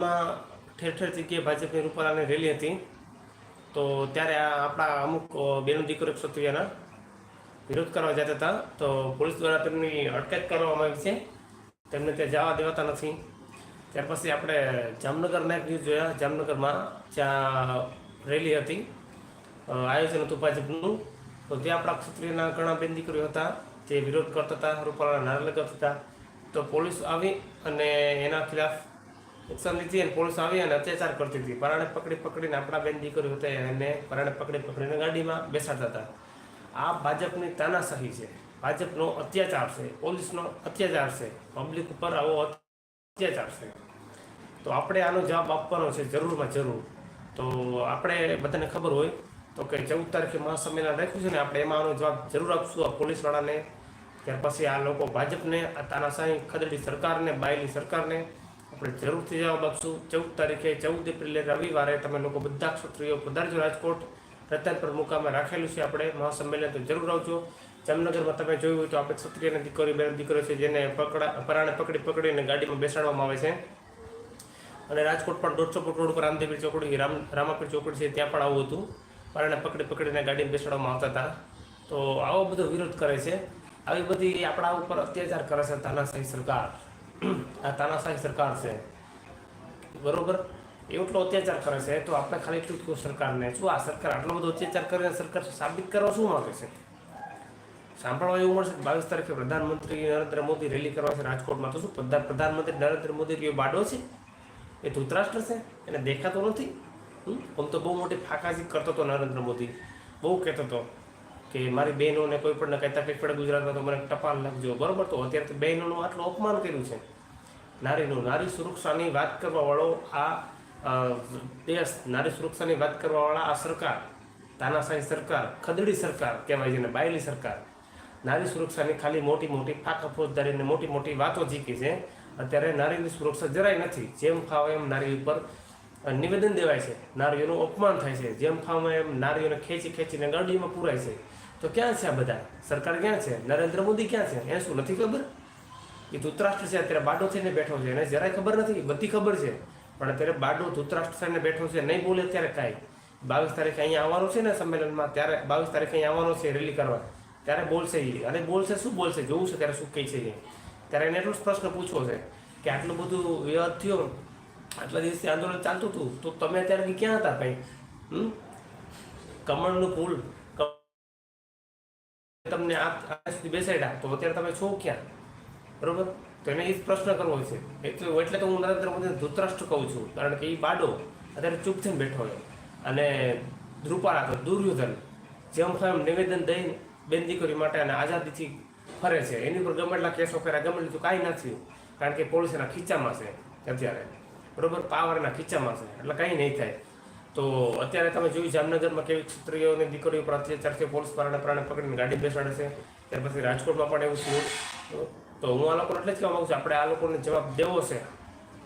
માં ઠેર ઠેર જગ્યાએ ભાજપની રૂપાલાની રેલી હતી. તો ત્યારે આપણા અમુક બેનો દીકરો ક્ષત્રિયના વિરોધ કરવા જતા હતા. તો પોલીસ દ્વારા તેમની અટકાયત કરવામાં આવી છે. તેમને ત્યાં જવા દેવાતા નથી. ત્યાર પછી આપણે જામનગરના એક ન્યૂઝ જોયા. જામનગરમાં જ્યાં રેલી હતી આયોજન હતું ભાજપનું. તો ત્યાં આપણા ક્ષત્રિયના ઘણા બેન દીકરીઓ હતા, જે વિરોધ કરતા હતા, રૂપાલાના નારા લગાવતા હતા. તો પોલીસ આવી અને એના ખિલાફ લીધી અને પોલીસ આવી અને અત્યાચાર કરતી હતી. પરાણે પકડી પકડીને આપણા બેન દીકરીઓ હતા એને પરાણે પકડી પકડીને ગાડીમાં બેસાડતા હતા. આ ભાજપની તાનાશાહી છે. ભાજપનો અત્યાચાર છે. પોલીસનો અત્યાચાર છે. પબ્લિક ઉપર આવો અત્યાચાર છે. તો આપણે આનો જવાબ આપવાનો છે જરૂરમાં જરૂર. તો આપણે બધાને ખબર હોય તો કે ચૌદ તારીખે મહાસંમેલન રાખ્યું છે ને આપણે એમાં આનો જવાબ જરૂર આપશું. આ પોલીસવાળાને, ત્યાર પછી આ લોકો ભાજપને, આ તાનાશાહી ખદડી સરકારને, બાયલી સરકારને આપણે જરૂરથી જવાબ આપશું. ચૌદ તારીખે ચૌદ એપ્રિલે રવિવારે તમે લોકો બધા ક્ષત્રિયો પધારજો. રાજકોટ રતનપુર મુકામે રાખેલું છે આપણે. મહાસંમેલન તો જરૂર આવજો. જામનગરમાં તમે જોયું હોય તો આપણે ક્ષત્રિયની દીકરી બેન દીકરો છે જેને પકડા, પરાણે પકડી, પકડીને ગાડીમાં બેસાડવામાં આવે છે. અને રાજકોટ પણ દોઢસો ફૂટ રોડ પર રામદેવી ચોકડી, રામ, રામાપીર ચોકડી છે, ત્યાં પણ આવું હતું. પરાણે પકડી, પકડીને ગાડીમાં બેસાડવામાં આવતા હતા. તો આવો બધો વિરોધ કરે છે. આવી બધી આપણા ઉપર અત્યાચાર કરે છે તાનાશાહી સરકાર. આ તાનાશાહી સરકાર છે. બરોબર? એટલો અત્યાચાર કરે છે, તો આપણે ખાલી એટલું કહું સરકારને. શું આ સરકાર આટલો બધો અત્યાચાર કરીને સરકાર સાબિત કરવા શું માંગે છે? સાંભળવા એવું મળશે બાવીસ તારીખે પ્રધાનમંત્રી નરેન્દ્ર મોદી રેલી કરવા છે રાજકોટમાં. તો શું પ્રધાન, પ્રધાનમંત્રી નરેન્દ્ર મોદી કયો બાડો છે. એ ધૂતરાષ્ટ્ર છે. એને દેખાતો નથી? આમ તો બહુ મોટી ફાકાજી કરતો હતો નરેન્દ્ર મોદી. બહુ કહેતો હતો કે મારી બહેનોને કોઈ પણ કઈ તકલીફ પડે ગુજરાતમાં તો મને ટપાલ લખજો બરોબર? તો અત્યારે તો બહેનોનું આટલું અપમાન કર્યું છે. નારીનું, નારી સુરક્ષાની વાત કરવાવાળો આ દેશ, નારી સુરક્ષાની વાત કરવાવાળા આ સરકાર, તાનાશાહી સરકાર, ખદડી સરકાર કહેવાય છે ને બાયલી સરકાર, નારી સુરક્ષાની ખાલી મોટી મોટી ફાકા ફોજદારીને મોટી મોટી વાતો જીકી છે. અત્યારે નારીની સુરક્ષા જરાય નથી. જેમ ફાવે એમ નારી ઉપર નિવેદન દેવાય છે. નારીઓનું અપમાન થાય છે. જેમ ફાવે એમ નારીઓને ખેંચી ખેંચીને ગરડીમાં પૂરાય છે. તો ક્યાં છે આ બધા? સરકાર ક્યાં છે? નરેન્દ્ર મોદી ક્યાં છે? એને શું નથી ખબર? એ ધૂતરાષ્ટ્ર છે, અત્યારે બાડો થઈને બેઠો છે. એને જરાય ખબર નથી બધી ખબર છે. પણ અત્યારે બાડો ધૂતરાષ્ટ્ર થઈને બેઠો છે, નહીં બોલે ત્યારે કાંઈ. બાવીસ તારીખે અહીંયા આવવાનું છે ને સંમેલનમાં, ત્યારે બાવીસ તારીખે અહીંયા આવવાનો છે રેલી કરવા. ત્યારે બોલશે એ અને બોલશે શું બોલશે? જોવું છે ત્યારે શું કહે છે એ. ત્યારે એને એટલો પ્રશ્ન પૂછવો છે કે આટલું બધું વિવાદ થયો, આટલા દિવસથી આંદોલન ચાલતું હતું, તો તમે અત્યારે ક્યાં હતા ભાઈ? કમળનું ફૂલ તમને આ આ સુધી બેસાડ્યા, તો અત્યારે તમે છો ક્યાં? બરોબર? તો એને એ જ પ્રશ્ન કરવો છે. એટલે એટલે તો હું નરેન્દ્ર મોદીને ધૂતરાષ્ટ્ર કહું છું, કારણ કે એ બાડો અત્યારે ચૂપ થઈને બેઠો હોય અને ધ્રુપાળા તો દુર્યોધન, જેમ એમ નિવેદન દઈને બેન દીકરી માટે અને આઝાદીથી ફરે છે. એની ઉપર ગમે એટલા કેસો કર્યા, ગમે એટલું કાંઈ ના થયું, કારણ કે પોલીસના ખીચામાં છે અત્યારે. બરોબર? પાવરના ખીચામાં છે. એટલે કંઈ નહીં થાય. તો અત્યારે તમે જોયું જામનગરમાં કેવી ક્ષત્રિયોની દીકરીઓ પર અત્યાચાર પોલીસ પ્રાણે પ્રાણે પકડીને ગાડી બેસાડે છે. ત્યાર પછી રાજકોટમાં પણ એવું થયું તો હું આ લોકોને એટલે જ કહેવા માગું છું, આપણે આ લોકોને જવાબ દેવો છે.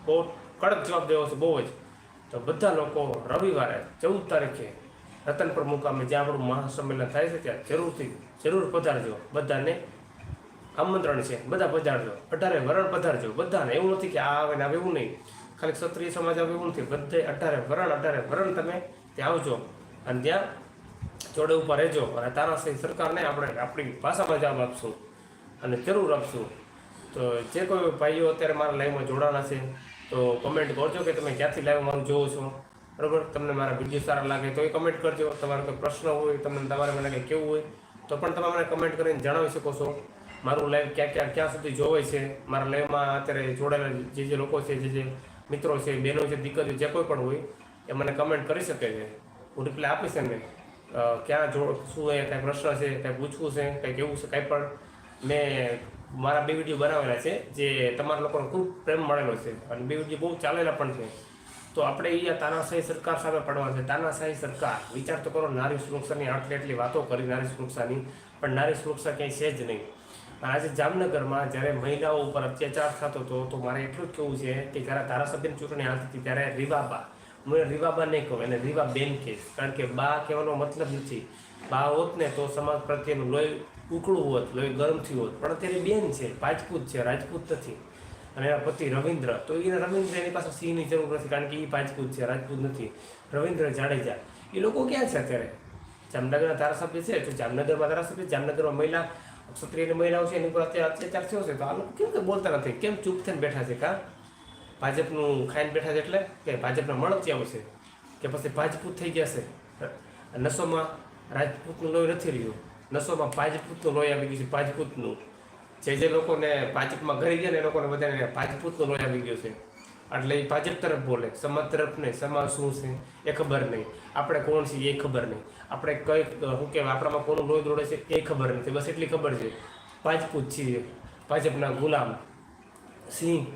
બહુ કડક જવાબ દેવો છે, બહુ જ. તો બધા લોકો રવિવારે ચૌદ તારીખે રતનપુર મુકામે જ્યાં આપણું મહાસંમેલન થાય છે ત્યાં જરૂરથી જરૂર પધારજો. બધાને આમંત્રણ છે, બધા પધારજો. અઢારે વરણ પધારજો. બધાને એવું નથી કે આ આવે ને આવે એવું નહીં. ખાલી ક્ષત્રિય સમાજ આવે એવું નથી બધે અઢારે વરણ અઢારે વરણ તમે ત્યાં આવજો. અને ત્યાં જોડે ઉપર રહેજો. અને તારાસિંહ સરકારને આપણે આપણી ભાષામાં જવાબ આપશું. અને જરૂર આપશું. તો જે કોઈ ભાઈઓ અત્યારે મારા લાઈવમાં જોડાણા છે, તો કમેન્ટ કરજો કે તમે ક્યાંથી લાઈવ મારું જોવો છો. બરાબર? તમને મારા વીડિયો સારા લાગે તો એ કમેન્ટ કરજો. તમારો કોઈ પ્રશ્ન હોય, તમને તમારે મને કંઈ કેવું હોય, તો પણ તમે મને કમેન્ટ કરીને જણાવી શકો છો. મારું લાઈવ ક્યાં ક્યાં ક્યાં સુધી જોવાય છે? મારા લાઈવમાં અત્યારે જોડાયેલા જે જે લોકો છે, જે જે મિત્રો છે બહેનો છે, દીકરીઓ જે કોઈ પણ હોય, એ મને કમેન્ટ કરી શકે છે. હું રિપ્લાય આપીશ એમને. ક્યાં જો, શું એ કાંઈ પ્રશ્ન છે, કાંઈ પૂછવું છે, કાંઈ કેવું છે, કાંઈ પણ. મેં મારા બે વીડિયો બનાવેલા છે, જે તમારા લોકોને ખૂબ પ્રેમ મળેલો છે. અને બે વીડિયો બહુ ચાલેલા પણ છે. તો આપણે એ આ તાનાશાહી સરકાર સામે પડવા છે. તાનાશાહી સરકાર, વિચાર તો કરો, નારી સુરક્ષાની આટલી આટલી વાતો કરી, નારી સુરક્ષાની. પણ નારી સુરક્ષા ક્યાંય છે જ નહીં. અને આજે જામનગરમાં જ્યારે મહિલાઓ ઉપર અત્યાચાર થતો હતો, તો મારે એટલું જ કહેવું છે કે જ્યારે ધારાસભ્યની ચૂંટણી હાલતી હતી ત્યારે રીવાબા, હું રીવાબા નહીં કહું, એને રીવા બેન કહીશ. કારણ કે બા કહેવાનો મતલબ નથી. બા હોત ને તો સમાજ પ્રત્યેનું લોહી ઉકળું હોત, લોહી ગરમ થયું હોત. પણ અત્યારે બેન છે રાજપૂત છે, રાજપૂત નથી. અને એના પતિ રવિન્દ્ર, તો એને રવિન્દ્ર એની પાસે સિંહની જરૂર નથી, કારણ કે એ રાજપૂત છે, રાજપૂત નથી. રવિન્દ્ર જાડેજા એ લોકો ક્યાં છે અત્યારે? જામનગરના ધારાસભ્ય છે? તો જામનગરમાં ધારાસભ્ય, જામનગરમાં મહિલા ક્ષત્રિયની મહિલાઓ છે, એની ઉપર અત્યારે અત્યાચાર થયો છે. તો આ લોકો કેમ કે બોલતા નથી? કેમ ચૂપ થઈને બેઠા છે કા? ભાજપનું ખાઈને બેઠા છે એટલે? કે ભાજપના મળતિયાઓ છે? કે પછી ભાજપૂત થઈ ગયા છે? નસોમાં રાજપૂતનું લોહી નથી રહ્યું. નસોમાં ભાજપૂતનું લોહી આવી ગયું છે, ભાજપૂતનું. જે જે લોકોને ભાજપમાં ઘરી ગયા ને એ લોકોને બધાને ભાજપૂતનું લોહી આવી ગયું છે. એટલે એ ભાજપ તરફ બોલે, સમાજ તરફ નહીં, સમાજ શું છે, એ ખબર નહીં. આપણે કોણ છીએ એ ખબર નહીં. આપણે કઈ શું કહેવાય, આપણામાં કોનું લોહી દોડે છે એ ખબર નથી. બસ એટલી ખબર છે. ભાજપૂત છીએ, ભાજપના ગુલામ. સિંહ.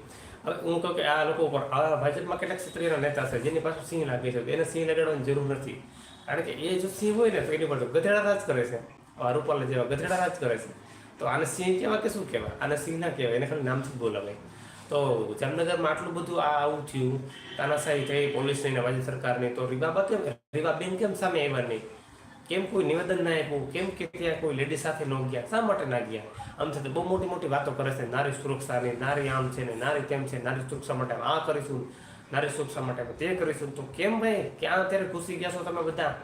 હવે હું કહું કે આ લોકો ઉપર, આ ભાજપમાં કેટલાક ક્ષત્રિયના નેતા છે, જેની પાસે સિંહ લાગે છે. એને સિંહ લગાડવાની જરૂર નથી. કારણ કે એ જો સિંહ હોય ને, તો એની પર ગધેડા રાજ કરે છે. આ રૂપાલા જેવા ગધેડા રાજ કરે છે. તો આને સિંહ કહેવાય કે શું કહેવાય? આને સિંહ ના કહેવાય, એને ખાલી નામથી જ બોલાવે તો જામનગરમાં આટલું બધું આ આવું થયું, તાનાશાહી થઈ પોલીસની ને રાજ્ય સરકારની, તો રીબાબા કેમ રીબાબેન કેમ સામે આવ્યા નહીં? કેમ કોઈ નિવેદન ના આપ્યું? કેમ કે ત્યાં કોઈ લેડી સાથે ન ગયા? શા માટે ના ગયા? આમ છતાં બહુ મોટી મોટી વાતો કરે છે. નારી સુરક્ષાની, નારી આમ છે ને નારી તેમ છે. નારી સુરક્ષા માટે આ કરીશું, નારી સુરક્ષા માટે તે કરીશું. તો કેમ ભાઈ? ક્યાં અત્યારે ઘૂસી ગયા છો તમે બધા?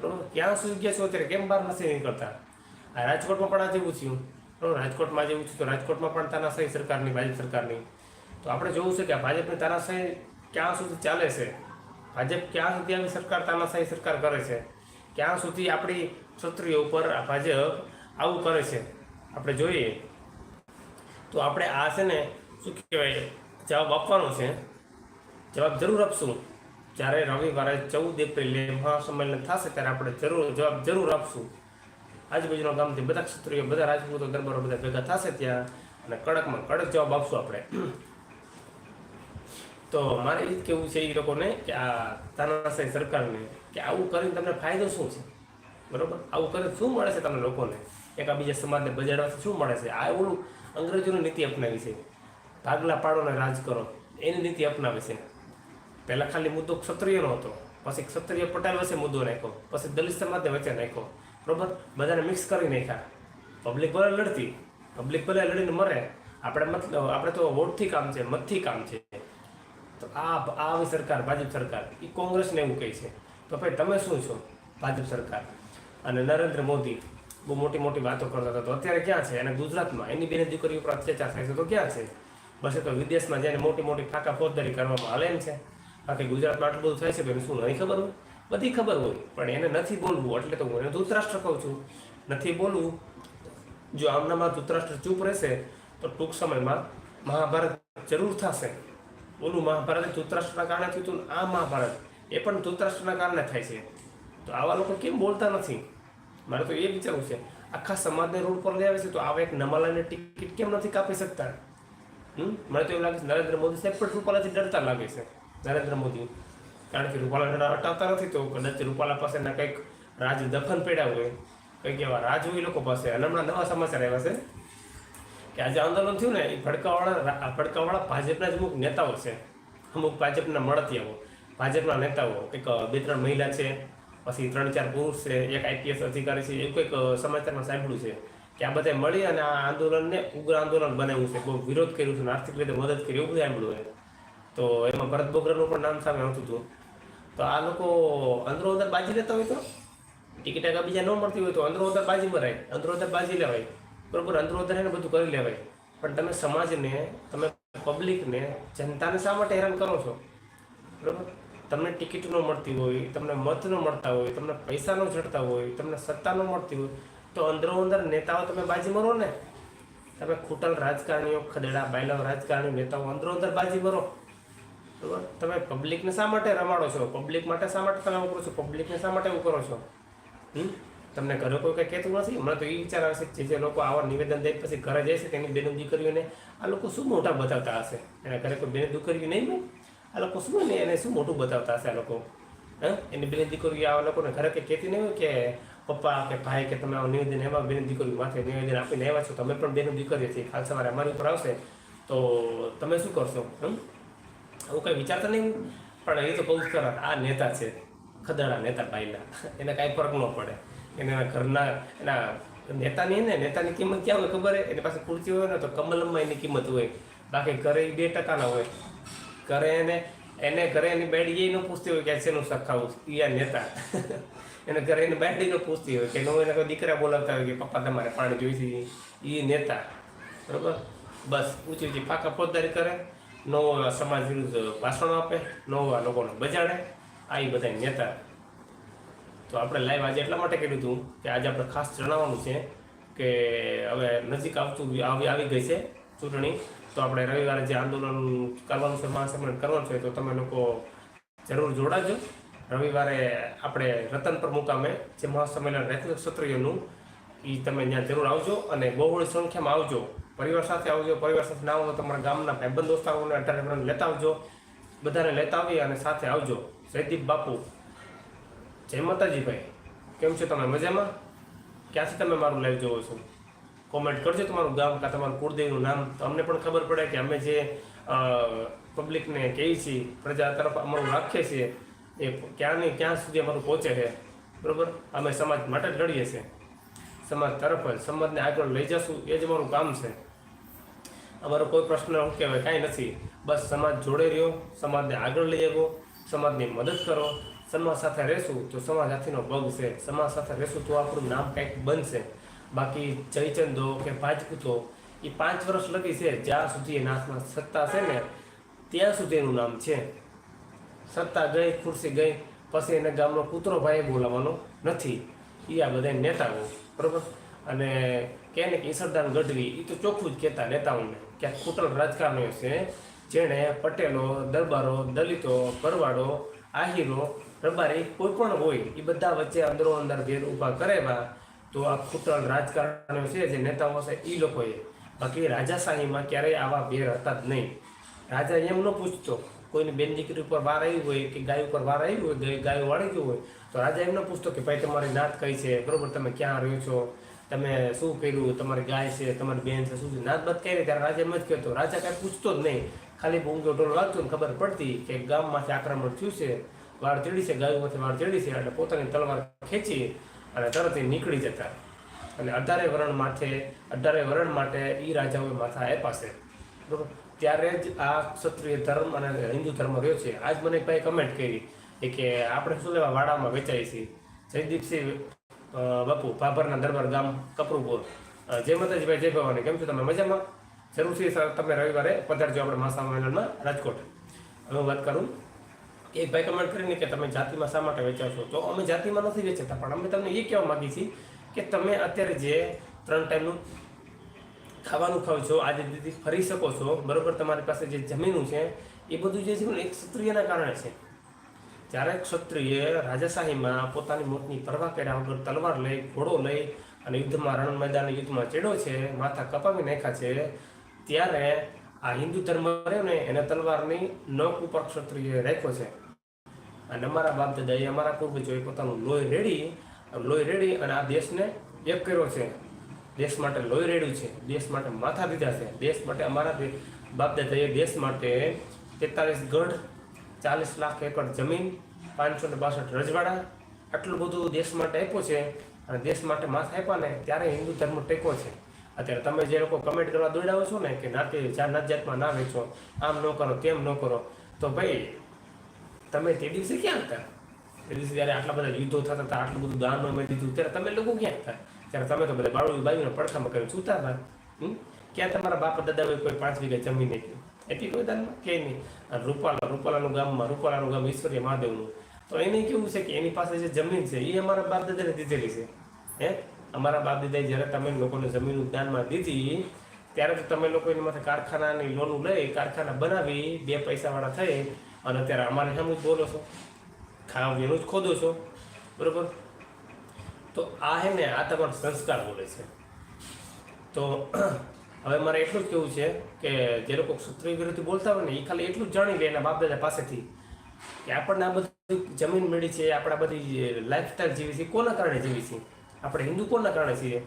બરોબર? ક્યાં સુધી ગયા છો અત્યારે? કેમ બહાર નથી નીકળતા? આ રાજકોટમાં પણ આ જેવું થયું. બરોબર? રાજકોટમાં જેવું થયું તો રાજકોટમાં પણ તાના સહી સરકારની, ભાજપ સરકારની તો આપણે જોવું છે કે ભાજપની તાનાશાહી ક્યાં સુધી ચાલે છે? ભાજપ ક્યાં સુધી આવી સરકાર તાનાશાહી સરકાર કરે છે? ક્યાં સુધી આપણી ક્ષત્રિયો ઉપર ભાજપ આવું કરે છે? આપણે જોઈએ. તો આપણે આ છે ને શું કહેવાય, જવાબ આપવાનો છે. જવાબ જરૂર આપશું. જ્યારે રવિવારે ચૌદ એપ્રિલે મહાસંમેલન થશે, ત્યારે આપણે જરૂર, જવાબ જરૂર આપશું. આજુબાજુના ગામથી બધા ક્ષત્રિયો, બધા રાજપૂતો દરબારો બધા ભેગા થશે ત્યાં અને કડકમાં કડક જવાબ આપશું આપણે. તો મારે એ જ કેવું છે એ લોકોને કે આ તાનાશાહી સરકારને કે આવું કરીને તમને ફાયદો શું છે? બરોબર? આવું કરીને શું મળે છે તમને લોકોને? એકબીજા સમાજને બજાડવાથી શું મળે છે? આ એવું અંગ્રેજોની નીતિ અપનાવી છે. ભાગલા પાડો ને રાજ કરો. એની નીતિ અપનાવે છે. પહેલાં ખાલી મુદ્દો ક્ષત્રિયનો હતો. પછી ક્ષત્રિય પટેલ વચ્ચે મુદ્દો નાખ્યો. પછી દલિત સમાજને વચ્ચે નાખ્યો. બરોબર? બધાને મિક્સ કરી નાખ્યા. પબ્લિક ભલે લડતી. પબ્લિક ભલે લડીને મરે. આપણે મતલબ આપણે તો વોટથી કામ છે, મતથી કામ છે. આ આવી સરકાર, ભાજપ સરકાર, એ કોંગ્રેસને એવું કહે છે. તો ભાઈ, તમે શું છો? ભાજપ સરકાર. અને નરેન્દ્ર મોદી બહુ મોટી મોટી વાતો કરતા હતા. તો અત્યારે ક્યાં છે? અને ગુજરાતમાં એની બેન દીકરી ઉપર અત્યાચાર થાય છે. તો ક્યાં છે? બસ તો વિદેશમાં જઈને મોટી મોટી ફાંકા ફોજદારી કરવામાં એમ છે. બાકી ગુજરાતમાં આટલું બધું થાય છે ભાઈ શું, નહીં ખબર હોય? બધી ખબર હોય. પણ એને નથી બોલવું. એટલે તો હું એને ધૂતરાષ્ટ્ર કહું છું. નથી બોલવું. જો આમનામાં ધૂતરાષ્ટ્ર ચૂપ રહેશે, તો ટૂંક સમયમાં મહાભારત જરૂર થશે. ઓલું મહાભારત ધૂતરાષ્ટ્રના કારણે થયું હતું આ મહાભારત, એ પણ ધૂતરાષ્ટ્રના કારણે થાય છે. તો આવા લોકો કેમ બોલતા નથી? મારે તો એ વિચારવું છે, આખા સમાજને રોડ પર લઈ આવે છે તો આવા એક નમાલાની ટિકિટ કેમ નથી કાપી શકતા? હમ? મને તો એવું લાગે છે નરેન્દ્ર મોદી સાહેબ પણ રૂપાલાથી ડરતા લાગે છે, નરેન્દ્ર મોદી. કારણ કે રૂપાલા હટાવતા નથી તો કદાચ રૂપાલા પાસે ના કંઈક રાજ દફન પડ્યા હોય, કંઈક એવા રાજ હોય લોકો પાસે. અને હમણાં નવા સમાચાર આવ્યા છે. કે આજે આંદોલન થયું ને, એ ભડકાવાળા ભડકાવાળા ભાજપના જ અમુક નેતાઓ છે. અમુક ભાજપના મળતિયાઓ, ભાજપના નેતાઓ, કંઈક બે ત્રણ મહિલા છે, પછી ત્રણ ચાર પુરુષ છે, એક આઈપીએસ અધિકારી છે, એવું કંઈક સમાચારમાં સાંભળ્યું છે કે આ બધા મળી અને આ આંદોલનને ઉગ્ર આંદોલન બનાવ્યું છે. બહુ વિરોધ કર્યું છે આર્થિક રીતે મદદ કરી, એવું બધું સાંભળ્યું છે. તો એમાં ભરત બોગરાનું પણ નામ સામે આવતું હતું. તો આ લોકો અંદરો અંદર બાજી લેતા હોય તો? ટિકિટ આગળ બીજા ન મળતી હોય તો અંદરો અંદર બાજી મરાય અંદરો અંદર બાજી લેવાય. બરોબર એને બધું કરી લેવાય. પણ તમે સમાજને, તમે પબ્લિકને જનતાને શા માટે હેરાન કરો છો? બરોબર? તમને ટિકિટ ન મળતી હોય, તમને મત ન મળતા હોય, તમને પૈસા ન જડતા હોય, તમને સત્તા ન મળતી હોય, તો અંદરો અંદર નેતાઓ તમે બાજી મરો ને. તમે ખૂટલ રાજકારણીઓ, ખદેડા બાયલા રાજકારણી નેતાઓ અંદરો અંદર બાજી મરો. બરોબર? તમે પબ્લિકને શા માટે રમાડો છો? પબ્લિક માટે શા માટે તમે એવું કરો છો? પબ્લિકને શા માટે એવું કરો છો? હમ? તમને ઘરે કોઈ કંઈ કહેતું નથી? મને તો એ વિચાર આવે છે જે જે લોકો આવા નિવેદન દે, પછી ઘરે જાય છે તેની બેનું દીકરીઓને, આ લોકો શું મોટા બતાવતા હશે? એના ઘરે કોઈ બેન દીકરીઓ નહીં હોય? આ લોકો શું ને એને શું મોટું બતાવતા હશે આ લોકો? હા? એની બેન દીકરીઓ આવા લોકોને ઘરે કંઈ કહેતી નહીં હોય કે પપ્પા કે ભાઈ કે તમે આવું નિવેદન એમાં બેન દીકરીઓ માથે નિવેદન આપીને આવ્યા છો, તમે પણ બેન દીકરીઓ છે કાલ સવારે અમારી ઉપર આવશે, તો તમે શું કરશો? હમ? આવું કંઈ વિચારતા નહીં? પણ એ તો કહું જ ખરા આ નેતા છે ખદડા નેતા ભાઈના. એને કાંઈ ફરક ન પડે. એને એના ઘરના એના નેતાની ને નેતાની કિંમત ક્યાં હોય ખબર એની પાસે ખુરશી હોય ને તો કમલમમાં એની કિંમત હોય. બાકી ઘરે એ બે ટકાના હોય. ઘરે એને એને ઘરે એની બેડી એ ન પૂછતી હોય કે શેનું શાક ખાવું આ નેતા. એને ઘરે એની બેડીનું પૂછતી હોય કે નો એને કોઈ દીકરા બોલાવતા હોય કે પપ્પા તમારે પાણી જોઈશે એ નેતા. બરોબર? બસ, ઊંચી ઊંચી પાકા ફોજદારી કરે, નવો સમાજ વિરુદ્ધ ભાષણો આપે, નવો લોકોને બજાડે. આ એ બધા નેતા. તો આપણે લાઈવ આજે એટલા માટે કર્યું હતું કે આજે આપણે ખાસ જણાવવાનું છે કે હવે નજીક આવતું આવી આવી ગઈ છે ચૂંટણી. તો આપણે રવિવારે જે આંદોલન કરવાનું છે, મહાસંમેલન કરવાનું છે, તો તમે લોકો જરૂર જોડાજો. રવિવારે આપણે રતનપર મુકામે જે મહાસંમેલન રહેતું ક્ષત્રિયોનું એ તમે ત્યાં જરૂર આવજો અને બહોળી સંખ્યામાં આવજો. પરિવાર સાથે આવજો, પરિવાર સાથે ના આવો તમારા ગામના ભાઈબંધ, દોસ્તારોને અઢાર લેતા આવજો. બધાને લેતા આવી અને સાથે આવજો. જયદીપ બાપુ. જય માતાજી ભાઈ કેમ છો તમે? મજામાં? ક્યાંથી તમે મારું લાઈવ જોવો છો? કોમેન્ટ કરજો તમારું ગામ કાં તમારું કુળદેવનું નામ. તો અમને પણ ખબર પડે કે અમે જે પબ્લિકને કહીએ છીએ, પ્રજા તરફ અમારું રાખીએ છીએ, એ ક્યાં ને ક્યાં સુધી અમારું પહોંચે છે? બરોબર? અમે સમાજ માટે જ લડીએ છીએ. સમાજ તરફ જ. સમાજને આગળ લઈ જશું. એ જ અમારું કામ છે. અમારો કોઈ પ્રશ્ન શું કહેવાય કાંઈ નથી. બસ સમાજ જોડે રહ્યો. સમાજને આગળ લઈ આવો સમાજની મદદ કરો. સમાજ સાથે રહેશું તો સમાજ હાથીનો પગ છે. સમાજ સાથે રહેશું તો આપણું નામ કંઈક બનશે. બાકી જયચંદો કે ભાજપૂતો એ પાંચ વર્ષ લગી છે. જ્યાં સુધી એ હાથમાં સત્તા છે ને, ત્યાં સુધી એનું નામ છે. સત્તા ગઈ, ખુરશી ગઈ, પછી એને ગામનો કૂતરો ભાઈ બોલાવવાનો નથી. એ આ બધા નેતાઓ, બરોબર? અને કહે ને કે ઈસરદાન ગઢવી એ તો ચોખ્ખું જ કહેતા નેતાઓને કે આ ખૂટલ રાજકારણીઓ છે. જેણે પટેલો, દરબારો, દલિતો, ભરવાડો, આહીરો રબારી કોઈ પણ હોય, એ બધા વચ્ચે અંદરો અંદર ભેદ ઊભા કરેવા તો આ ખૂટલ રાજકારણીઓ છે, જે નેતાઓ છે એ લોકોએ. બાકી રાજાશાહીમાં ક્યારેય આવા ભેર હતા જ નહીં. રાજા એમ ન પૂછતો, કોઈની બેન દીકરી ઉપર વાર આવી હોય કે ગાય ઉપર વાર આવી હોય ગાય વાળી ગયું હોય, તો રાજા એમ ન પૂછતો કે ભાઈ, તમારી નાત કઈ છે? બરોબર, તમે ક્યાં રહ્યો છો? તમે શું કર્યું? તમારી ગાય છે, તમારી બેન છે, શું છે? નાત બાત કરી ત્યારે રાજા એમ જ કહેતો. રાજા કાંઈ પૂછતો જ નહીં. ખાલી ઊંઘો ઢોલ વાગતો ને ખબર પડતી કે ગામમાંથી આક્રમણ થયું છે. વાળ ચડી છે, ગાયોમાંથી વાળ ચડી છે, એટલે પોતાની તલવાર ખેંચી અને તરત નીકળી જતા. અને અઢારે વરણ માટે અઢારે વરણ માટે એ રાજાઓએ માથા આપ્યા છે. બરોબર ત્યારે જ આ ક્ષત્રિય ધર્મ અને હિન્દુ ધર્મ રહ્યો છે. આજ મને ભાઈ કમેન્ટ કરી કે આપણે શું લેવા વાડામાં વેચાઈએ છીએ? જયદીપસિંહ બાપુ, ભાભરના દરબાર ગામ કપરુપુર. જય માતાજી ભાઈ જય ભવાની. કેમ છો તમે? મજામાં? જરૂરથી તમે રવિવારે પધારજો આપણે માસા રાજકોટ. હવે વાત કરું એક ભાઈ કમેન્ટ કરીને કે તમે જાતિમાં શા માટે વેચાવ છો? તો અમે જાતિમાં નથી વેચતા, પણ અમે તમને એ કહેવા માગીએ છીએ કે તમે અત્યારે જે ત્રણ ટાઈમનું ખાવાનું ખાવ છો, આજે દીદી ફરી શકો છો, બરાબર? તમારી પાસે જે જમીનું છે, એ બધું જે છે ને એક ક્ષત્રિયના કારણે છે. જ્યારે ક્ષત્રિય રાજાશાહીમાં પોતાની મોતની પરવા કર્યા વગર તલવાર લઈ, ઘોડો લઈ અને યુદ્ધમાં રણ મેદાન યુદ્ધમાં ચેડો છે, માથા કપાવી નાખ્યા છે, ત્યારે આ હિન્દુ ધર્મ રહ્યો ને, એને તલવારની નોક ઉપર ક્ષત્રિય રાખ્યો છે. અને અમારા બાપ દાદાએ અમારા પૂર્વજોએ પોતાનું લોહી રેડી લોહી રેડી અને આ દેશને એક કર્યો છે. દેશ માટે લોહી રેડ્યું છે. દેશ માટે માથા દીધા છે. દેશ માટે અમારા બાપ દાદાએ દેશ માટે તેતાલીસ ગઢ, ચાલીસ લાખ એકર જમીન, પાંચસો ને બાસઠ રજવાડા આટલું બધું દેશ માટે આપ્યું છે અને દેશ માટે માથા આપ્યા ને ત્યારે હિન્દુ ધર્મ ટેકો છે. અત્યારે તમે જે લોકો કમેન્ટ કરવા દોડાવો છો ને કે નાતે જાત જાતમાં ના વેચો, આમ ન કરો તેમ ન કરો, તો ભાઈ તમે તે દિવસે ક્યાં હતા? તે દિવસે જ્યારે આટલા બધા યુદ્ધો થતા હતા, આટલું બધું દાન મેં દીધું, ત્યારે તમે લોકો ક્યાં હતા? ત્યારે તમે તો બધા બાળુ બાજુના પડખામાં કરીને સૂતા હતા? ક્યાં તમારા બાપા દાદાએ કોઈ પાંચ વીઘા જમીન નહીં એટલી કોઈ દાનમાં? કે નહીં? રૂપાલા, રૂપાલાનું ગામમાં, રૂપાલાનું ગામ ઈશ્વરીય મહાદેવનું. તો એને કેવું છે કે એની પાસે જે જમીન છે એ અમારા બાપ દાદાને દીધેલી છે. હે? અમારા બાપ દાદાએ જ્યારે તમે લોકોને જમીન દાનમાં દીધી, ત્યારે તો તમે લોકો એની માથે કારખાનાની લોન લઈ, કારખાના બનાવી, બે પૈસાવાળા થઈ અને અત્યારે અમારે સામે જ બોલો છો. ખાવ એનું જ ખોદો છો. બરાબર? તો આ હે ને, આ તમારો સંસ્કાર બોલે છે. તો હવે મારે એટલું જ કેવું છે કે જે લોકો ક્ષત્રિય વિરોધી બોલતા હોય ને એ ખાલી એટલું જ જાણી લે એના બાપ દાદા પાસેથી કે આપણને આ બધી જમીન મળી છે, આપણા બધી લાઈફસ્ટાઈલ જીવી છે કોના કારણે જીવી છે? આપણે હિન્દુ કોના કારણે છીએ?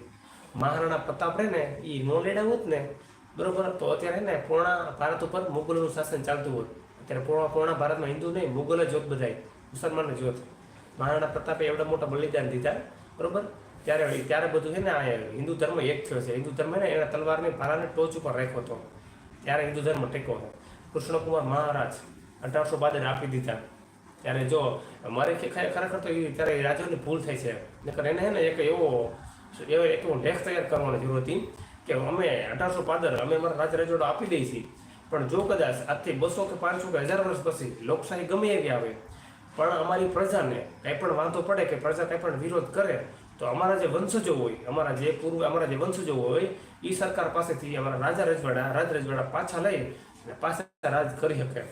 મહારાણા પ્રતાપ રહે ને એ નો લેડા હોત ને, બરોબર? તો અત્યારે ને, પૂર્ણ ભારત ઉપર મુગલોનું શાસન ચાલતું હોત અત્યારે પૂર્ણ પૂર્ણ ભારતમાં હિન્દુ નહીં, મુગલ જોત બધાય. મુસલમાન જોત મહારાણા પ્રતાપે એવડા મોટા બલિદાન દીધા, બરોબર? ત્યારે ત્યારે બધું છે ને આ હિન્દુ ધર્મ એક થયો છે. હિન્દુ ધર્મ ને એના તલવારને ભાલાને ટોચ ઉપર રાખ્યો હતો. ત્યારે હિન્દુ ધર્મ ટેકો હતો. કૃષ્ણકુમાર મહારાજ અઢારસો બાદ આપી દીધા. ત્યારે જો મારે ખરેખર તો એ ત્યારે રાજાની ભૂલ થઈ છે. નકર એને છે ને એક એવો એવો એક લેખ તૈયાર કરવાની જરૂર હતી કે અમે અઢારસો પાદર અમે અમારા રાજ રજોડો આપી દઈએ છીએ. પણ જો કદાચ આજથી બસો કે પાંચસો કે હજાર વર્ષ પછી લોકશાહી ગમે એવી આવે, પણ અમારી પ્રજાને કંઈ પણ વાંધો પડે કે પ્રજા કંઈ પણ વિરોધ કરે, તો અમારા જે વંશજો હોય, અમારા જે પૂર્વ, અમારા જે વંશજો હોય એ સરકાર પાસેથી અમારા રાજા રજવાડા, રાજ રજવાડા પાછા લઈ અને પાછા રાજ કરી શકે.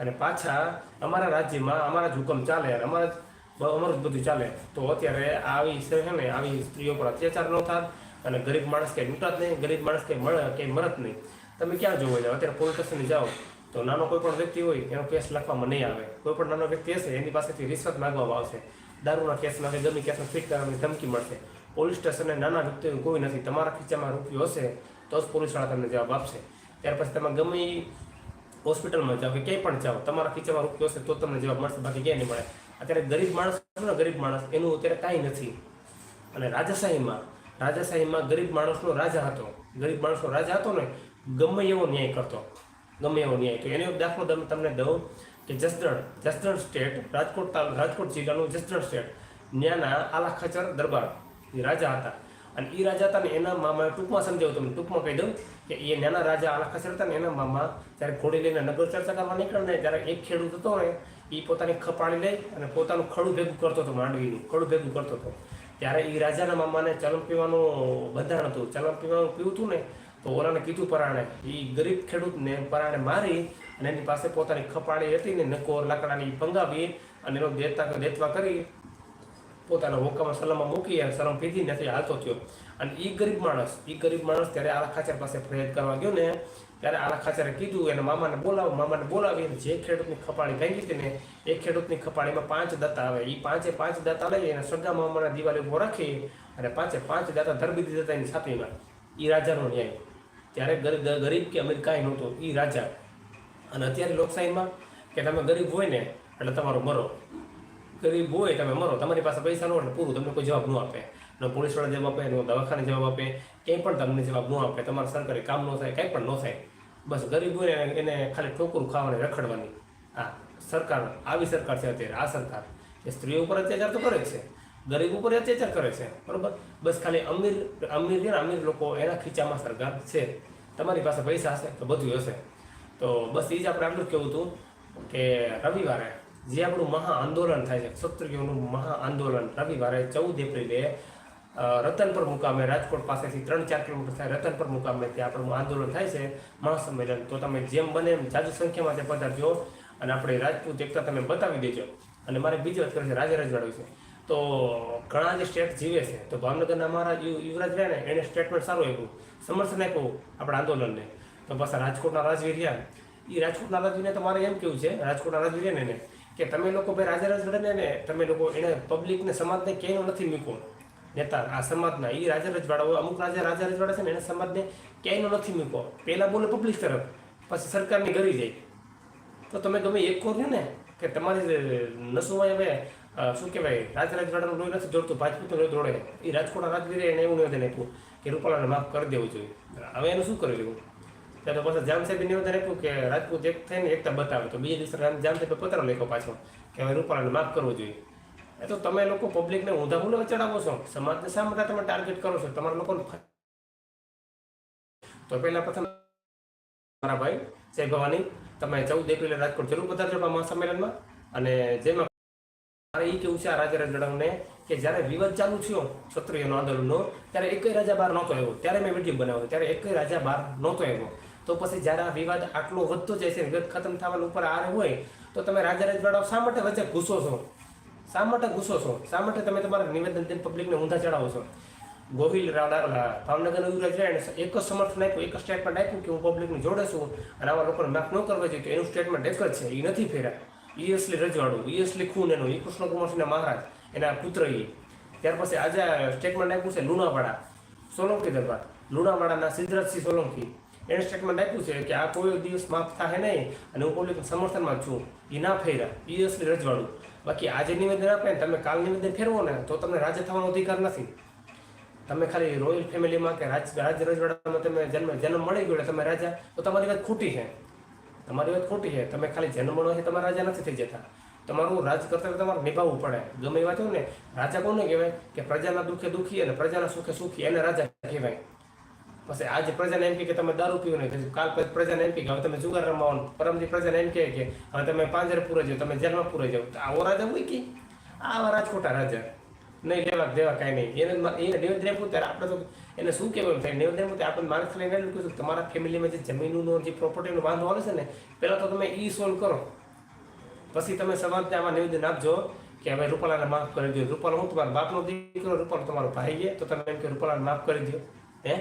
અને પાછા અમારા રાજ્યમાં અમારા જ હુકમ ચાલે અને અમારા જ અમારું બધું ચાલે. તો અત્યારે આવી છે ને, આવી સ્ત્રીઓ પર અત્યાચાર ન થાય અને ગરીબ માણસ કંઈ લૂંટાત નહીં, ગરીબ માણસ કંઈ મળે કંઈ મરત નહીં. તમે ક્યાં જોવા જાઓ અત્યારે પોલીસ સ્ટેશને જાઓ, તો નાનો કોઈ પણ વ્યક્તિ હોય, એનો કેસ લખવામાં નહીં આવે. કોઈ પણ નાનો વ્યક્તિ હશે, એની પાસેથી રિશ્વત માંગવામાં આવશે. દારૂના કેસમાં કે ગમે કેસમાં ફિટ કરવાની ધમકી મળશે. પોલીસ સ્ટેશને નાના વ્યક્તિઓ કોઈ નથી. તમારા ખીચામાં રૂપિયો હશે, તો જ પોલીસવાળા તમને જવાબ આપશે. ત્યાર પછી તમે ગમે હોસ્પિટલમાં જાઓ કે ક્યાંય પણ જાઓ, તમારા ખીચામાં રૂપિયો હશે, તો તમને જવાબ મળશે. બાકી ક્યાંય નહીં મળે. અત્યારે ગરીબ માણસ ને, ગરીબ માણસ, એનું અત્યારે કાંઈ નથી. અને રાજાશાહીમાં રાજાશાહીમાં ગરીબ માણસનો રાજા હતો. ગરીબ માણસનો રાજા હતો ને ગમે એવો ન્યાય કરતો. ગમે એવો ન્યાય તો એનો દાખલો તમે તમને દઉં કે જસદણ જસદણ સ્ટેટ રાજકોટ તાલુકા રાજકોટ જિલ્લાનું જસદણ સ્ટેટ ન્યાના આલા ખચર દરબાર. એ રાજા હતા. અને એ રાજા હતા ને એના મામા ટૂંકમાં સમજાવું તમને. ટૂંકમાં કહી દઉં કે એ નાના રાજા આલા ખચર હતા ને એના મામા જ્યારે ઘોડી લઈને નગર ચર્ચા કરવા નીકળે ને ત્યારે એક ખેડૂત હતો ને એ પોતાની ખપાણી લઈ અને પોતાનું ખડું ભેગું કરતો હતો માંડવીનું. ખડું ભેગું કરતો હતો. ત્યારે એ રાજાના મામાને ચલમ પીવાનું બંધારણ હતું. ચલમ પીવાનું પીવું હતું ને તો ઓલાને કીધું પરાણે એ ગરીબ ખેડૂતને પરાણે મારી અને એની પાસે પોતાની ખપાળી હતી ને નકોર લાકડાની ઈ ભંગાવી અને એનો દેતા દેતવા કરી પોતાના હોકામાં સલામમાં મૂકી અને સલમ પીધી નથી હાલતો થયો. અને એ ગરીબ માણસ એ ગરીબ માણસ ત્યારે આલા ખાચર પાસે ફરિયાદ કરવા ગયો ને, ત્યારે આલા ખાચરે કીધું, એને મામાને બોલાવો, મામાને બોલાવી અને જે ખેડૂતની ખપાળી ભાંગી હતી ને, એ ખેડૂતની ખપાળીમાં પાંચ દાતા આવે. એ પાંચે પાંચ દાતા લઈ અને સગા મામાના દિવાળી ઊભો રાખી અને પાંચે પાંચ દાતા ધરબી દીધા હતા એની છાતીમાં એ રાજાનો ન્યાય. ત્યારે ગરીબ કે અમીર કાંઈ નહોતું. એ રાજા. અને અત્યારે લોકશાહીમાં કે તમે ગરીબ હોય ને, એટલે તમારો મરો. ગરીબ હોય તમે મરો. તમારી પાસે પૈસા ન હોય એટલે પૂરું. તમને કોઈ જવાબ ન આપે. ન પોલીસવાળા જવાબ આપે, ન દવાખાને જવાબ આપે, ક્યાંય પણ તમને જવાબ ન આપે. તમારા સરકારી કામ ન થાય કાંઈ પણ ન થાય. બસ ગરીબ હોય એને ખાલી ઠોકરું ખાવાની, રખડવાની. આ સરકાર, આવી સરકાર છે અત્યારે. આ સરકાર. એ સ્ત્રીઓ ઉપર અત્યાચાર તો કરે છે. ગરીબ ઉપર અત્યાચાર કરે છે. બરોબર? બસ ખાલી અમીર અમીર છે ને અમીર લોકો એના ખીચામાં સરકાર છે. તમારી પાસે પૈસા હશે તો બધું હશે. તો બસ એ જ આપણે આટલું કહેવું હતું કે રવિવારે જે આપણું મહા આંદોલન થાય છે ક્ષત્રિયોનું મહા આંદોલન રવિવારે ચૌદ એપ્રિલે રતનપર મુકામે રાજકોટ પાસેથી ત્રણ ચાર કિલોમીટર થાય રતનપર મુકામે ત્યાં આપણું આંદોલન થાય છે, મહાસંમેલન. તો તમે જેમ બને એમ જાજુ સંખ્યામાં તે પધારજો અને આપણે રાજપૂત એકતા તમે બતાવી દેજો. અને મારે બીજી વાત કરે છે, રાજે રજવાડું છે તો ઘણા જે સ્ટેટ જીવે છે, તો ભાવનગરના અમારા યુવરાજ રહ્યા ને એને સ્ટેટમેન્ટ સારું આપ્યું. સમર્થન આપ્યું આપણા આંદોલનને. તો પાછા રાજકોટના રાજવી રહ્યા. એ રાજકોટના રાજવીને તો મારે એમ કેવું છે, રાજકોટના રાજવી રહ્યા ને કે તમે લોકો ભાઈ રાજા રજવાડાને ને તમે લોકો એને પબ્લિકને સમાજને ક્યાંયનો નથી મૂકો નેતા, આ સમાજના એ રાજા રજવાડા અમુક રાજા રાજા રજવાડા છે ને એને સમાજને ક્યાંયનો નથી મૂકો પહેલાં બોલે પબ્લિક તરફ, પછી સરકારની ગરી જાય. તો તમે ગમે એક કોર ને, કે તમારી નસોમાં હવે શું કહેવાય રાજ રજવાડાનું લોહી નથી જોડતું ભાજપુતનું લોહી દોડે એ રાજકોટના રાજવીરે એને એવું નિવેદન આપ્યું કે રૂપાલાને માફ કરી દેવું જોઈએ. હવે એનું શું કરી લેવું ત્યાં તો પાછા જામ સાહેબે નિવેદન આપ્યું કે રાજપૂત એક થઈને એકતા બતાવે. તો બીજા દિવસે જામ સાહેબે પત્ર લખ્યો પાછો કે હવે રૂપાલાને માફ કરવો જોઈએ. એ તો તમે લોકો પબ્લિકને ઊંધા ભૂલે ચડાવો છો. સમાજને શા માટે તમે ટાર્ગેટ કરો છો? તમારા લોકોને તો પહેલાં પ્રથમ મારા ભાઈ, જય ભવાની. તમે ચૌદ એપ્રિલે રાજકોટ જરૂર પધારજો સંમેલનમાં અને જેમાં મારે એ કેવું છે આ રાજા રજવાડાઓને કે જ્યારે વિવાદ ચાલુ થયો ક્ષત્રિયનો આંદોલનનો, ત્યારે એકય રાજા બહાર નહોતો આવ્યો. ત્યારે મેં વીડિયો બનાવ્યો. ત્યારે એકય રાજા બહાર નહોતો આવ્યો. તો પછી જ્યારે આ વિવાદ આટલો વધતો જાય છે વિવાદ ખતમ થવાનું ઉપર આરે હોય, તો તમે રાજા રજવાડાઓ શા માટે વચ્ચે ગુસ્સો છો? શા માટે ગુસ્સો છો? શા માટે તમે તમારા નિવેદન દઈને પબ્લિકને ઊંધા ચડાવો છો? ગોહિલ રાવડા, ભાવનગર યુવરાજ એક જ સમર્થન આપ્યું. એક જ સ્ટેટમેન્ટ આપ્યું કે હું પબ્લિકને જોડે છું અને આવા લોકોને માફ ન કરવા જોઈએ. તો એનું સ્ટેટમેન્ટ એક જ છે. એ નથી ફેર્યા. ઈ રજવાડું ઈ ખૂન એનું એ કૃષ્ણ કુમારસિંહના મહારાજ, એના પુત્ર એ ત્યાર પછી આજે સ્ટેટમેન્ટ આપ્યું છે લુણાવાડા, સોલંકી દરબાર. લુણાવાડાના સિદ્ધરાજસિંહ સોલંકી. એને સ્ટેટમેન્ટ આપ્યું છે કે આ કોઈ દિવસ માફ થાય નહીં અને હું પબ્લિક સમર્થનમાં છું. એ ના ફેર્યા ઈ રજવાડું. બાકી આજે નિવેદન આપે તમે કાલ નિવેદન ફેરવો ને તો તમને રાજા થવાનો અધિકાર નથી. તમે ખાલી રોયલ ફેમિલીમાં કે રાજ રાજ રજવાડામાં તમે જન્મ જન્મ મળી ગયો તમે રાજા, તો તમારી વાત ખોટી છે. તમારી વાત ખોટી છે. તમે ખાલી જન્મ મળો છે તમારા રાજા નથી થઈ જતા. તમારું રાજ કરતા તમારે નિભાવવું પડે. ગમે એ વાત હોય ને રાજા કોને કહેવાય? કે પ્રજાના દુઃખે દુઃખી અને પ્રજાના સુખે સુખી એને રાજા કહેવાય. પછી આજે પ્રજાને એમ કે તમે દારૂ પીવો નહીં કાલ પછી પ્રજાને એમ કે હવે તમે જુગાર રમવાનું પરમથી પ્રજાને એમ કે હવે તમે પાંજરે પૂરે જાઓ, તમે જેલમાં પૂરે જાઓ. આવો રાજા હોય કે? આવા રાજકોટા રાજા. નહીં લેવા દેવા કાંઈ નહીં. એને એને નિવેદન આપ્યું ત્યારે આપણે તો એને શું કહેવાય થાય? નિવેદન આપ્યું આપણે માણસ લઈને કીધું, તમારા ફેમિલીમાં જે જમીનનો જે પ્રોપર્ટીનો વાંધો આવે છે ને, પહેલાં તો તમે ઈ સોલ્વ કરો. પછી તમે સમાજને આમાં નિવેદન આપજો કે હવે રૂપાલાને માફ કરી દો રૂપાલ હું તમારા બાપનો દીકરો, રૂપાલ તમારો ભાઈ છે, તો તમે એમ કે રૂપાલાને માફ કરી દો હે?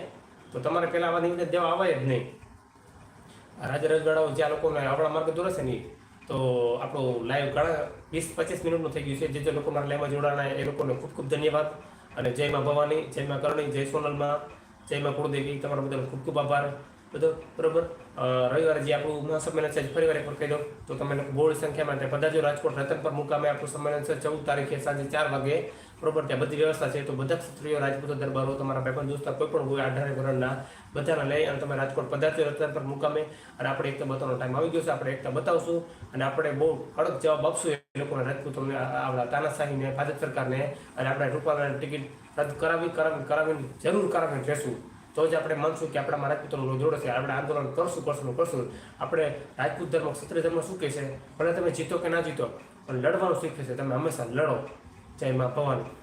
તો તમારે પહેલાં આવા નિવેદન દેવા આવે જ નહીં. રાજા રજવાડાઓ જે આ લોકોને આવડા માર્ગ દોરે છે ને. તો આપણું લાઈવ ઘણા વીસ પચીસ મિનિટનું થઈ ગયું છે. જે જે લોકો મારા લાઈવમાં જોડાણા એ લોકોને ખૂબ ખૂબ ધન્યવાદ. અને જય માં ભવાની, જય માં કરણી, જય સોનલમાં, જય માં કુળદેવી, તમારા બધાનો ખૂબ ખૂબ આભાર. બધો બરોબર? રવિવારે જે આપણું મહાસંમેલન છે, ફરી વાર એકવાર કહી દઉં તો તમે લોકો બહોળી સંખ્યામાં ત્યાં પધારજો રાજકોટ રતન પર મુકામે આપણું સંમેલન છે, ચૌદ તારીખે સાંજે ચાર વાગે. બરોબર, ત્યાં બધી વ્યવસ્થા છે. તો બધા ક્ષત્રિયો રાજપૂતો દરબારો, તમારા ભાઈબંધ દોસ્તા કોઈ પણ હોય અઢારે વર્ષના બધાને લઈ અને તમે રાજકોટ પધારજો રતન પર મુકામે. અને આપણે એકતા બતાવવાનો ટાઈમ આવી ગયો છે. આપણે એકતા બતાવશું અને આપણે બહુ કડક જવાબ આપશું એ લોકોને રાજપૂતોને આપણા તાનાશાહીને, ભાજપ સરકારને અને આપણે રૂપાલાની ટિકિટ રદ કરાવી કરાવી, કરાવીને જરૂર કરાવીને રહેશું તો જ આપણે માનશું કે આપણા રાજપૂતોનો જોડે છે આપણે આંદોલન કરશું કરશું કરશું. આપણે રાજપૂત ધર્મ, ક્ષત્રિય ધર્મ શું કહેશે ભલે તમે જીતો કે ના જીતો, પણ લડવાનું શીખે છે. તમે હંમેશા લડો. જય મા ભવાની.